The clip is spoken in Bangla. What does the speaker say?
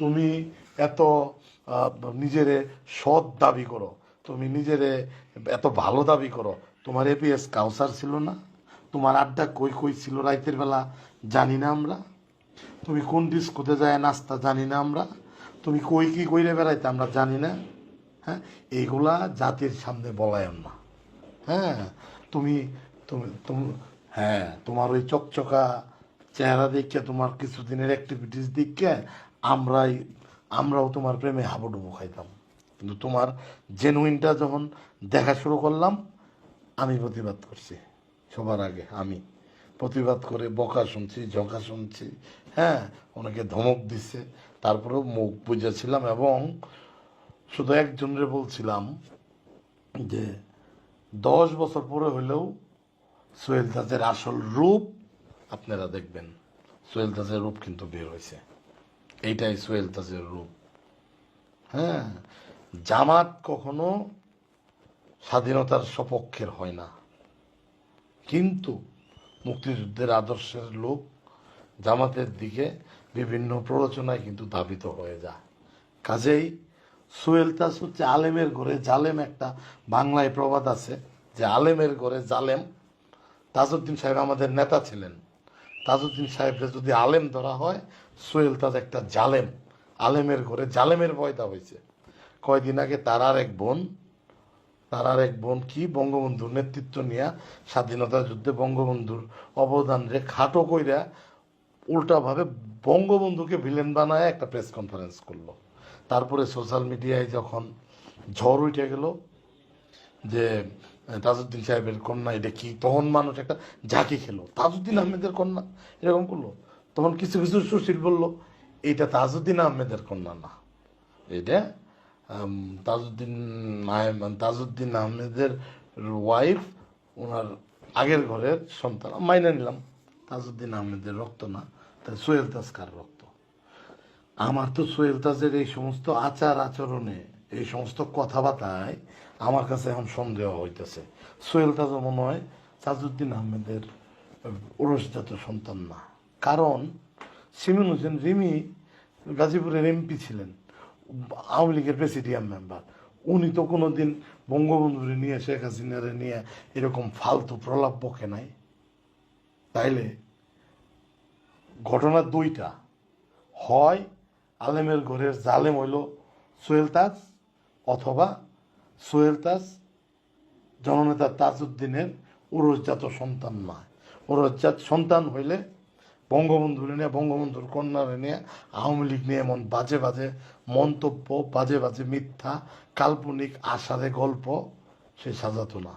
তুমি এত নিজেরে সৎ দাবি করো, তুমি নিজেরে এত ভালো দাবি করো, তোমার এপিএস কাউসার ছিল না? তোমার আড্ডা কই কই ছিল রাইতের বেলা? জানি না আমরা। তুমি কোন ডিস্কোতে যায় নাস্তা জানি না আমরা। তুমি কই কি কইরে বেড়াইতে আমরা জানি না। হ্যাঁ? এইগুলা জাতির সামনে বলায়ন না। হ্যাঁ? তুমি তুমি হ্যাঁ তোমার ওই চকচকা চেহারা দেখে তোমার কিছুদিনের অ্যাক্টিভিটিস দেখে আমরাই আমরাও তোমার প্রেমে হাবুডুবু খাইতাম। কিন্তু তোমার জেনুইনটা যখন দেখা শুরু করলাম, আমি প্রতিবাদ করছি। সবার আগে আমি। প্রতিবাদ করে বকা শুনছি ঝকা শুনছি হ্যাঁ ওনাকে ধমক দিচ্ছে তারপরেও মুখ বুঝেছিলাম এবং শুধু একজনের বলছিলাম যে, দশ বছর পরে হলেও সোহেল তাজের আসল রূপ আপনারা দেখবেন, সোহেল তাজের রূপ কিন্তু বের হয়েছে। এইটাই সোহেল তাজের রূপ। হ্যাঁ জামাত কখনো স্বাধীনতার সপক্ষের হয় না। কিন্তু মুক্তিযুদ্ধের আদর্শের লোক জামাতের দিকে বিভিন্ন প্ররোচনায় কিন্তু ধাবিত হয়ে যায়। কাজেই সোহেল তাজ হচ্ছে আলেমের ঘরে জালেম একটা বাংলায় প্রবাদ আছে। যে আলেমের ঘরে জালেম, তাজউদ্দিন সাহেব আমাদের নেতা ছিলেন। তাজউদ্দিন সাহেবকে যদি আলেম ধরা হয়, সোহেল তাজ একটা জালেম। আলেমের ঘরে জালেমের পয়দা হয়েছে। কয়দিন আগে তার আর এক বোন, তার আর এক বোন কি, বঙ্গবন্ধুর নেতৃত্ব নিয়ে স্বাধীনতা যুদ্ধে বঙ্গবন্ধুর অবদান রে খাটো কইরা উল্টাভাবে বঙ্গবন্ধুকে ভিলেন বানায় একটা প্রেস কনফারেন্স করল। তারপরে সোশ্যাল মিডিয়ায় যখন ঝড় উঠে গেল যে তাজউদ্দিন সাহেবের কন্যা, এটা কি? তখন মানুষ একটা ঝাঁকি খেলো। তাজউদ্দিন আহমেদের কন্যা, এরকম করল। তখন কিছু কিছু সুশীল বলল, এইটা তাজউদ্দিন আহমেদের কন্যা না। এটা তাজউদ্দিন তাজউদ্দিন আহমেদের ওয়াইফ ওনার আগের ঘরের সন্তান। মাইনে নিলাম, তাজউদ্দিন আহমেদের রক্ত না, তাই সোহেল তাজকার রক্ত। আমার তো সোহেল তাজের এই সমস্ত আচার আচরণে এই সমস্ত কথাবার্তায় আমার কাছে এখন সন্দেহ হইতেছে। সোহেল তাজও মনে হয় তাজউদ্দিন আহমেদের ওরসজাত সন্তান না। কারণ সিমিন হোসেন রিমি গাজীপুরের এমপি ছিলেন, আওয়ামী লীগের প্রেসিডিয়াম মেম্বার। উনি তো কোনোদিন বঙ্গবন্ধুরে নিয়ে, শেখ হাসিনারে নিয়ে এরকম ফালতু প্রলাপ বকে নাই। তাইলে ঘটনা দুইটা। হয় আলেমের ঘরের জালেম হইল সোহেল তাজ অথবা সোহেল তাজ জননেতা তাজউদ্দিনের উরসজাত সন্তান নয় উরসজাত সন্তান হইলে বঙ্গবন্ধুরে নিয়ে, বঙ্গবন্ধুর কন্যারে নিয়ে, আওয়ামী লীগ নিয়ে এমন বাজে বাজে মন্তব্য, বাজে বাজে মিথ্যা, কাল্পনিক আশারে গল্প সে সাজাতো না।